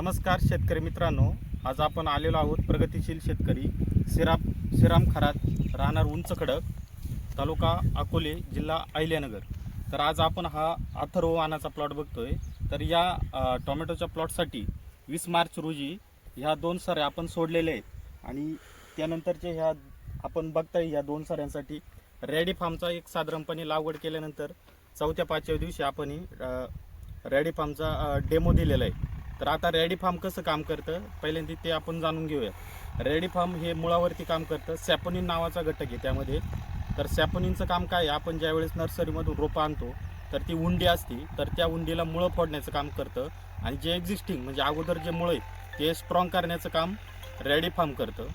नमस्कार शेतकरी मित्रांनो. आज आपण आलेलो आहोत प्रगतिशील शेतकरी सिराम श्रीराम खरात राहणार उंच खडक तालुका अकोले जिल्हा अहिल्यानगर. तर आज आपण हा अथर्व वाहनाचा प्लॉट बघतोय. तर या टोमॅटोच्या प्लॉटसाठी वीस मार्च रोजी ह्या दोन सऱ्या आपण सोडलेल्या आहेत. आणि त्यानंतरचे ह्या आपण बघताय ह्या दोन सऱ्यांसाठी रॅडी फार्मचा एक साधारणपणे लागवड केल्यानंतर चौथ्या पाचव्या दिवशी आपण ही, रॅडी फार्मचा डेमो दिलेला आहे. तर आता रॅडी फार्म कसं काम करतं? पहिल्यांदा ते आपण जाणून घेऊया. रॅडी फार्म हे मुळावरती काम करतं. सॅपोनिन नावाचा घटक आहे त्यामध्ये. तर सॅपोनिनचं काम काय आहे? आपण ज्यावेळेस नर्सरीमधून रोपं आणतो तर ती उंडी असते. तर त्या उंडीला मुळं फोडण्याचं काम करतं. आणि जे एक्झिस्टिंग म्हणजे अगोदर जे मुळं आहे ते स्ट्रॉंग करण्याचं काम रॅडी फार्म करतं.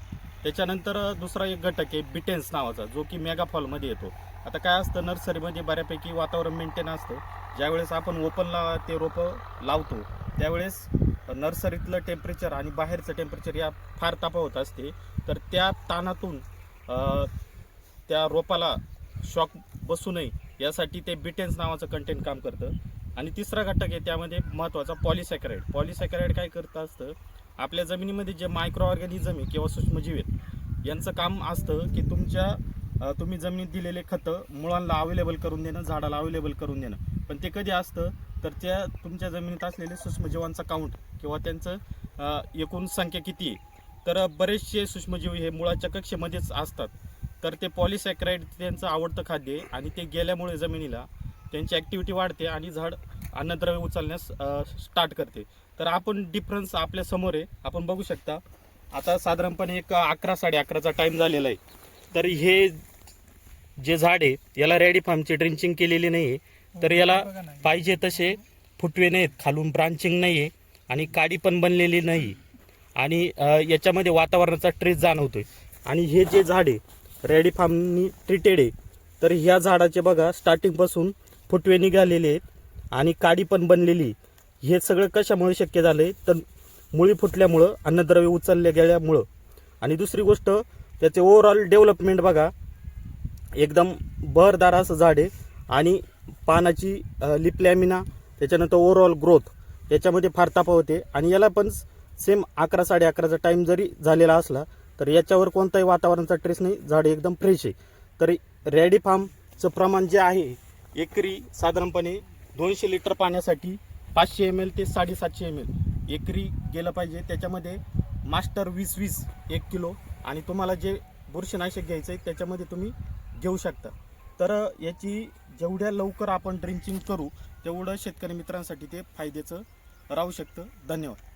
त्याच्यानंतर दुसरा एक घटक आहे बिटेन्स नावाचा जो की मेगाफॉलमध्ये येतो. आता काय असतं? नर्सरीमध्ये बऱ्यापैकी वातावरण मेंटेन असतं. ज्यावेळेस आपण ओपनला ते रोपं लावतो त्यावेळेस नर्सरीतलं टेम्परेचर आणि बाहेरचं टेम्परेचर या फार तापवत असते. तर त्या ताणातून त्या रोपाला शॉक बसू नये यासाठी ते बिटेन्स नावाचं कंटेंट काम करतं. आणि तिसरा घटक आहे त्यामध्ये महत्त्वाचा पॉलिसॅकराईड. पॉलिसॅकराईड काय करतं असतं? आपल्या जमिनीमध्ये जे मायक्रो ऑर्गॅनिझम आहे किंवा सूक्ष्मजीव आहेत यांचं काम असतं की तुमच्या तुम्ही जमिनीत दिलेले खतं मुळांना अवेलेबल करून देणं झाडाला अवेलेबल करून देणं. पण ते कधी असतं? तर त्या तुमच्या जमिनीत असलेले सूक्ष्मजीवांचा काउंट किंवा त्यांचं एकूण संख्या किती आहे? तर बरेचसे सूक्ष्मजीव हे मुळाच्या कक्षेमध्येच असतात. तर ते पॉलिसॅक्राईड त्यांचं आवडतं खाद्य आहे आणि ते गेल्यामुळे जमिनीला त्यांची ॲक्टिव्हिटी वाढते आणि झाड अन्नद्रव्य उचलण्यास स्टार्ट करते. तर आपण डिफरन्स आपल्यासमोर आहे. आपण बघू शकता. आता साधारणपणे एक अकरा साडे अकराचा टाईम झालेला आहे. तर हे जे झाड आहे याला रेडी फार्मची ड्रिंचिंग केलेली नाही आहे. तर याला पाहिजे तसे फुटवे नाहीत खालून ब्रांचिंग नाही आहे आणि काडी पण बनलेली नाही. आणि याच्यामध्ये वातावरणाचा ट्रेस जाणवतोय. आणि हे जे झाड आहे रेडी फार्मनी ट्रीटेड आहे तर ह्या झाडाचे बघा स्टार्टिंगपासून फुटवे निघालेले आहेत आणि काडी पण बनलेली हे सगळं कशामुळे शक्य झालं आहे तर मुळी फुटल्यामुळं अन्नद्रव्य उचलल्या गेल्यामुळं. आणि दुसरी गोष्ट त्याचे ओव्हरऑल डेव्हलपमेंट बघा. एकदम बहरदार असं झाड आहे. आणि पानाची लिप लॅमिना त्याच्यानंतर ओव्हरऑल ग्रोथ याच्यामध्ये फार तापा होते आणि याला पण सेम अकरा साडे अकराचा टाईम जरी झालेला असला तर याच्यावर कोणताही वातावरणाचा ट्रेस नाही. झाड एकदम फ्रेश आहे. तर रॅडी फार्मचं प्रमाण जे आहे एकरी साधारणपणे दोनशे लिटर पाण्यासाठी पाचशे एम एल ते साडेसातशे एम एल एकरी गेलं पाहिजे. त्याच्यामध्ये मास्टर वीस वीस एक किलो. आणि तुम्हाला जे बुरशीनाशक घ्यायचं आहे त्याच्यामध्ये तुम्ही घेऊ शकता. तर याची जेवढ्या लवकर आपण ड्रिंचिंग करू तेवढं शेतकरी मित्रांसाठी ते फायद्याचं राहू शकतं. धन्यवाद.